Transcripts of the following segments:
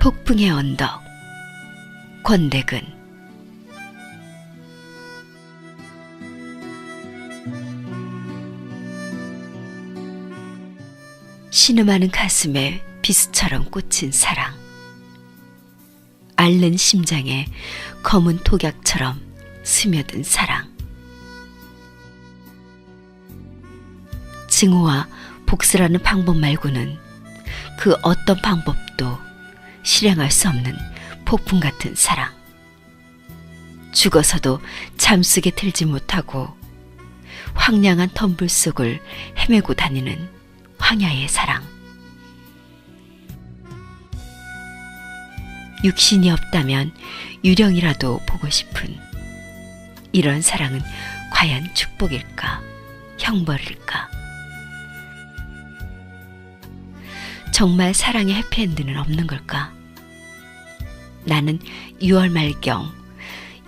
폭풍의 언덕 권대근. 신음하는 가슴에 비수처럼 꽂힌 사랑. 앓는 심장에 검은 독약처럼 스며든 사랑. 증오와 복수라는 방법 말고는 그 어떤 방법도 실행할 수 없는 폭풍 같은 사랑. 죽어서도 잠속에 들지 못하고 황량한 덤불 속을 헤매고 다니는 황야의 사랑. 육신이 없다면 유령이라도 보고 싶은 이런 사랑은 과연 축복일까, 형벌일까? 정말 사랑의 해피엔드는 없는 걸까? 나는 6월 말경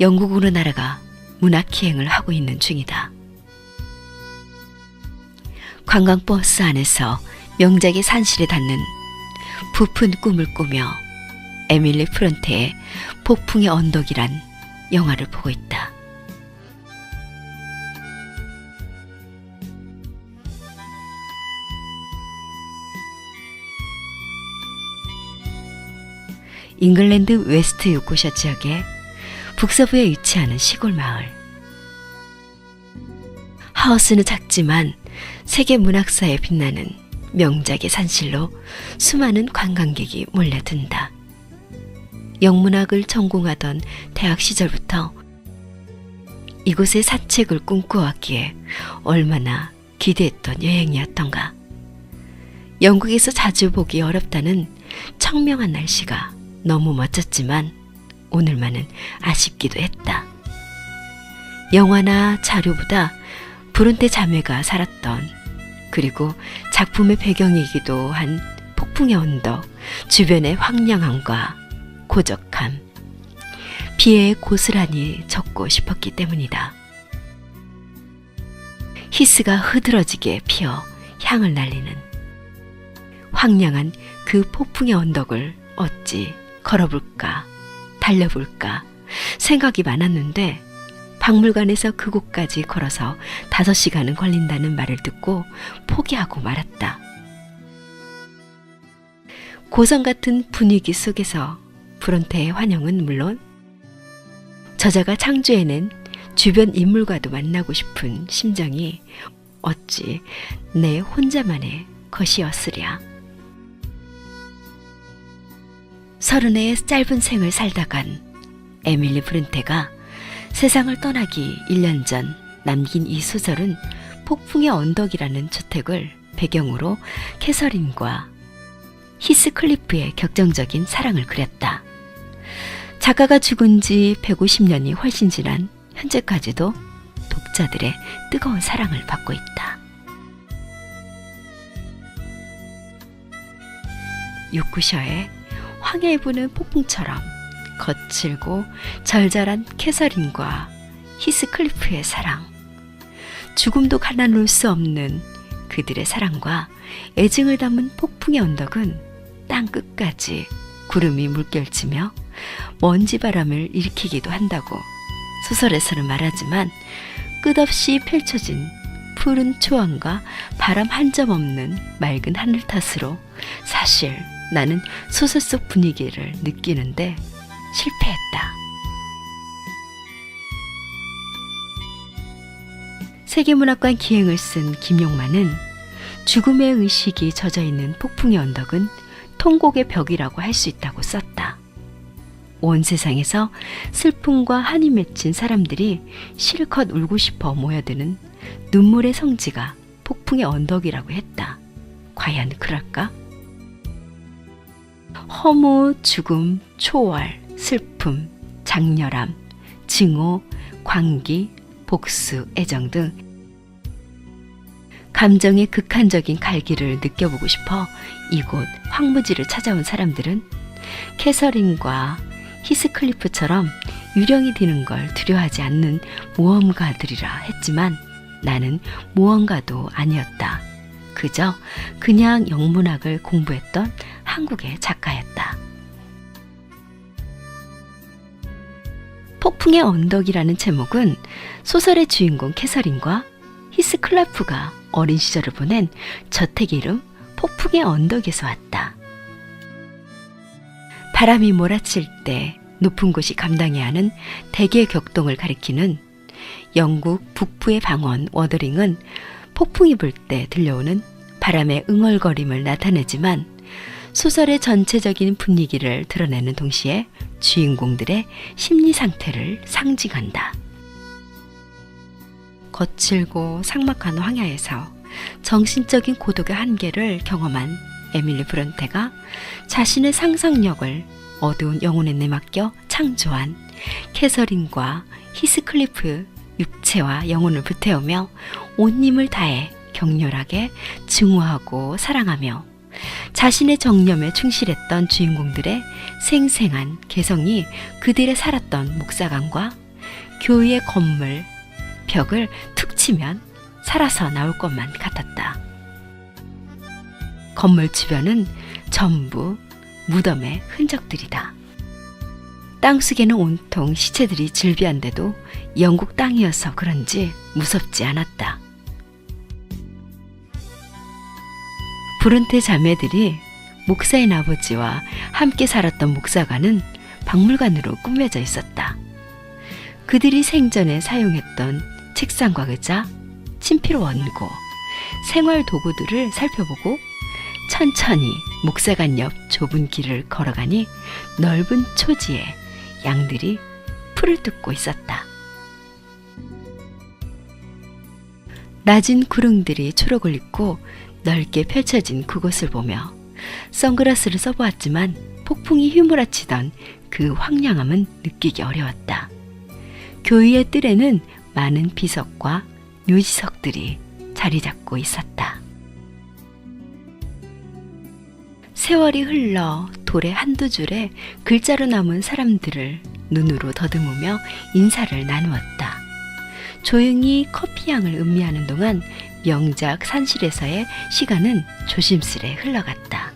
영국으로 날아가 문학기행을 하고 있는 중이다. 관광버스 안에서 명작의 산실에 닿는 부푼 꿈을 꾸며 에밀리 프런테의 폭풍의 언덕이란 영화를 보고 있다. 잉글랜드 웨스트 요코샤 지역의 북서부에 위치하는 시골 마을. 하우스는 작지만 세계 문학사에 빛나는 명작의 산실로 수많은 관광객이 몰려든다. 영문학을 전공하던 대학 시절부터 이곳의 사책을 꿈꿔왔기에 얼마나 기대했던 여행이었던가. 영국에서 자주 보기 어렵다는 청명한 날씨가 너무 멋졌지만 오늘만은 아쉽기도 했다. 영화나 자료보다 브론테 자매가 살았던 그리고 작품의 배경이기도 한 폭풍의 언덕 주변의 황량함과 고적함 비에 고스란히 적고 싶었기 때문이다. 히스가 흐드러지게 피어 향을 날리는 황량한 그 폭풍의 언덕을 어찌 걸어볼까, 달려볼까 생각이 많았는데 박물관에서 그곳까지 걸어서 다섯 시간은 걸린다는 말을 듣고 포기하고 말았다. 고성 같은 분위기 속에서 브론테의 환영은 물론 저자가 창조해낸 주변 인물과도 만나고 싶은 심정이 어찌 내 혼자만의 것이었으랴. 서른의 짧은 생을 살다간 에밀리 브른테가 세상을 떠나기 1년 전 남긴 이 소설은 폭풍의 언덕이라는 주택을 배경으로 캐서린과 히스클리프의 격정적인 사랑을 그렸다. 작가가 죽은 지 150년이 훨씬 지난 현재까지도 독자들의 뜨거운 사랑을 받고 있다. 요쿠셔의 황해에 부는 폭풍처럼 거칠고 절절한 캐서린과 히스클리프의 사랑, 죽음도 가나놓을 수 없는 그들의 사랑과 애증을 담은 폭풍의 언덕은 땅 끝까지 구름이 물결치며 먼지 바람을 일으키기도 한다고 소설에서는 말하지만 끝없이 펼쳐진 푸른 초원과 바람 한 점 없는 맑은 하늘 탓으로 사실 나는 소설 속 분위기를 느끼는데 실패했다. 세계문학관 기행을 쓴 김용만은 죽음의 의식이 젖어 있는 폭풍의 언덕은 통곡의 벽이라고 할 수 있다고 썼다. 온 세상에서 슬픔과 한이 맺힌 사람들이 실컷 울고 싶어 모여드는 눈물의 성지가 폭풍의 언덕이라고 했다. 과연 그럴까? 허무, 죽음, 초월, 슬픔, 장렬함, 증오, 광기, 복수, 애정 등 감정의 극한적인 갈기를 느껴보고 싶어 이곳 황무지를 찾아온 사람들은 캐서린과 히스클리프처럼 유령이 되는 걸 두려워하지 않는 모험가들이라 했지만 나는 모험가도 아니었다. 그저 그냥 영문학을 공부했던 한국의 작가였다. 폭풍의 언덕이라는 제목은 소설의 주인공 캐서린과 히스 클라프가 어린 시절을 보낸 저택 이름 폭풍의 언덕에서 왔다. 바람이 몰아칠 때 높은 곳이 감당해야 하는 대개 격동을 가리키는 영국 북부의 방언 워더링은 폭풍이 불 때 들려오는 바람의 응얼거림을 나타내지만 소설의 전체적인 분위기를 드러내는 동시에 주인공들의 심리 상태를 상징한다. 거칠고 삭막한 황야에서 정신적인 고독의 한계를 경험한 에밀리 브런테가 자신의 상상력을 어두운 영혼에 내맡겨 창조한 캐서린과 히스클리프 육체와 영혼을 불태우며 온 힘을 다해 격렬하게 증오하고 사랑하며 자신의 정념에 충실했던 주인공들의 생생한 개성이 그들의 살았던 목사관과 교회의 건물 벽을 툭 치면 살아서 나올 것만 같았다. 건물 주변은 전부 무덤의 흔적들이다. 땅 속에는 온통 시체들이 즐비한데도 영국 땅이어서 그런지 무섭지 않았다. 브론테 자매들이 목사인 아버지와 함께 살았던 목사관은 박물관으로 꾸며져 있었다. 그들이 생전에 사용했던 책상과 의자, 친필 원고, 생활 도구들을 살펴보고 천천히 목사관 옆 좁은 길을 걸어가니 넓은 초지에 양들이 풀을 뜯고 있었다. 낮은 구릉들이 초록을 입고 넓게 펼쳐진 그곳을 보며 선글라스를 써보았지만 폭풍이 휘몰아치던 그 황량함은 느끼기 어려웠다. 교위의 뜰에는 많은 비석과 묘지석들이 자리 잡고 있었다. 세월이 흘러 돌의 한두 줄에 글자로 남은 사람들을 눈으로 더듬으며 인사를 나누었다. 조용히 커피향을 음미하는 동안 명작 산실에서의 시간은 조심스레 흘러갔다.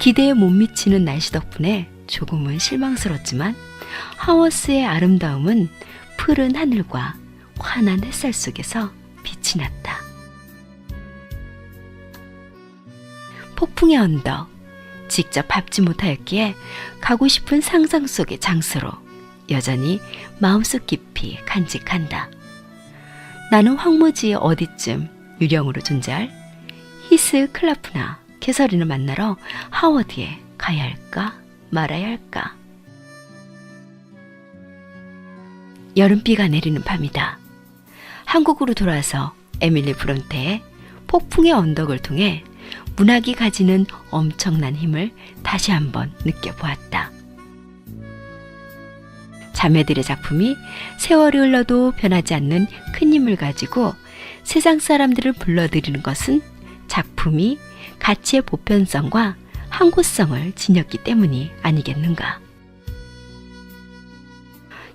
기대에 못 미치는 날씨 덕분에 조금은 실망스럽지만 하워스의 아름다움은 푸른 하늘과 환한 햇살 속에서 빛이 났다. 폭풍의 언덕, 직접 밟지 못하였기에 가고 싶은 상상 속의 장소로 여전히 마음속 깊이 간직한다. 나는 황무지 어디쯤 유령으로 존재할 히스 클라프나 캐서린을 만나러 하워드에 가야 할까 말아야 할까. 여름비가 내리는 밤이다. 한국으로 돌아와서 에밀리 브론테의 폭풍의 언덕을 통해 문학이 가지는 엄청난 힘을 다시 한번 느껴보았다. 자매들의 작품이 세월이 흘러도 변하지 않는 큰 힘을 가지고 세상 사람들을 불러들이는 것은 작품이 가치의 보편성과 항구성을 지녔기 때문이 아니겠는가.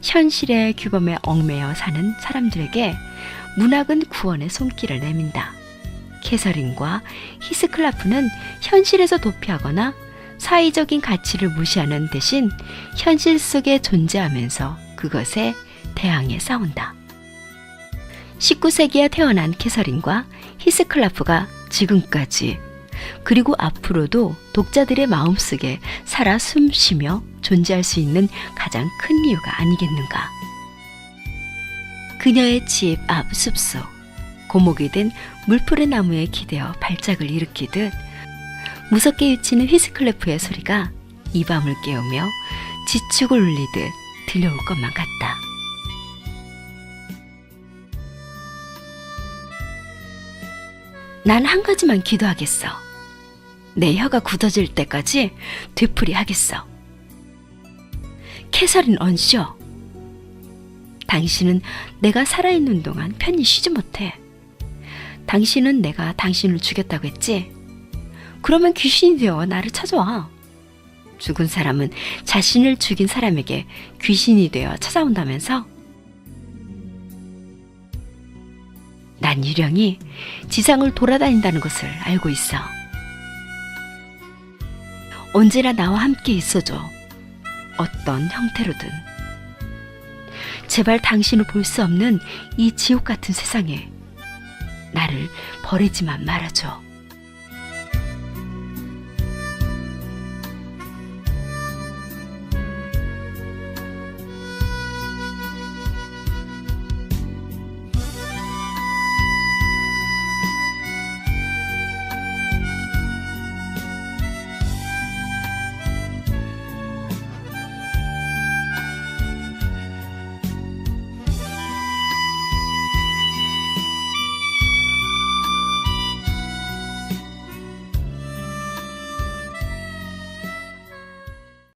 현실의 규범에 얽매여 사는 사람들에게 문학은 구원의 손길을 내민다. 캐서린과 히스클라프는 현실에서 도피하거나 사회적인 가치를 무시하는 대신 현실 속에 존재하면서 그것에 대항해 싸운다. 19세기에 태어난 캐서린과 히스클라프가 지금까지 그리고 앞으로도 독자들의 마음속에 살아 숨쉬며 존재할 수 있는 가장 큰 이유가 아니겠는가. 그녀의 집 앞 숲속 고목이 된 물풀의 나무에 기대어 발작을 일으키듯 무섭게 유치는 휘스클래프의 소리가 이 밤을 깨우며 지축을 울리듯 들려올 것만 같다. 난 한 가지만 기도하겠어. 내 혀가 굳어질 때까지 되풀이 하겠어. 캐서린 언쇼. 당신은 내가 살아있는 동안 편히 쉬지 못해. 당신은 내가 당신을 죽였다고 했지? 그러면 귀신이 되어 나를 찾아와. 죽은 사람은 자신을 죽인 사람에게 귀신이 되어 찾아온다면서? 난 유령이 지상을 돌아다닌다는 것을 알고 있어. 언제나 나와 함께 있어줘. 어떤 형태로든. 제발 당신을 볼 수 없는 이 지옥 같은 세상에 나를 버리지만 말아줘.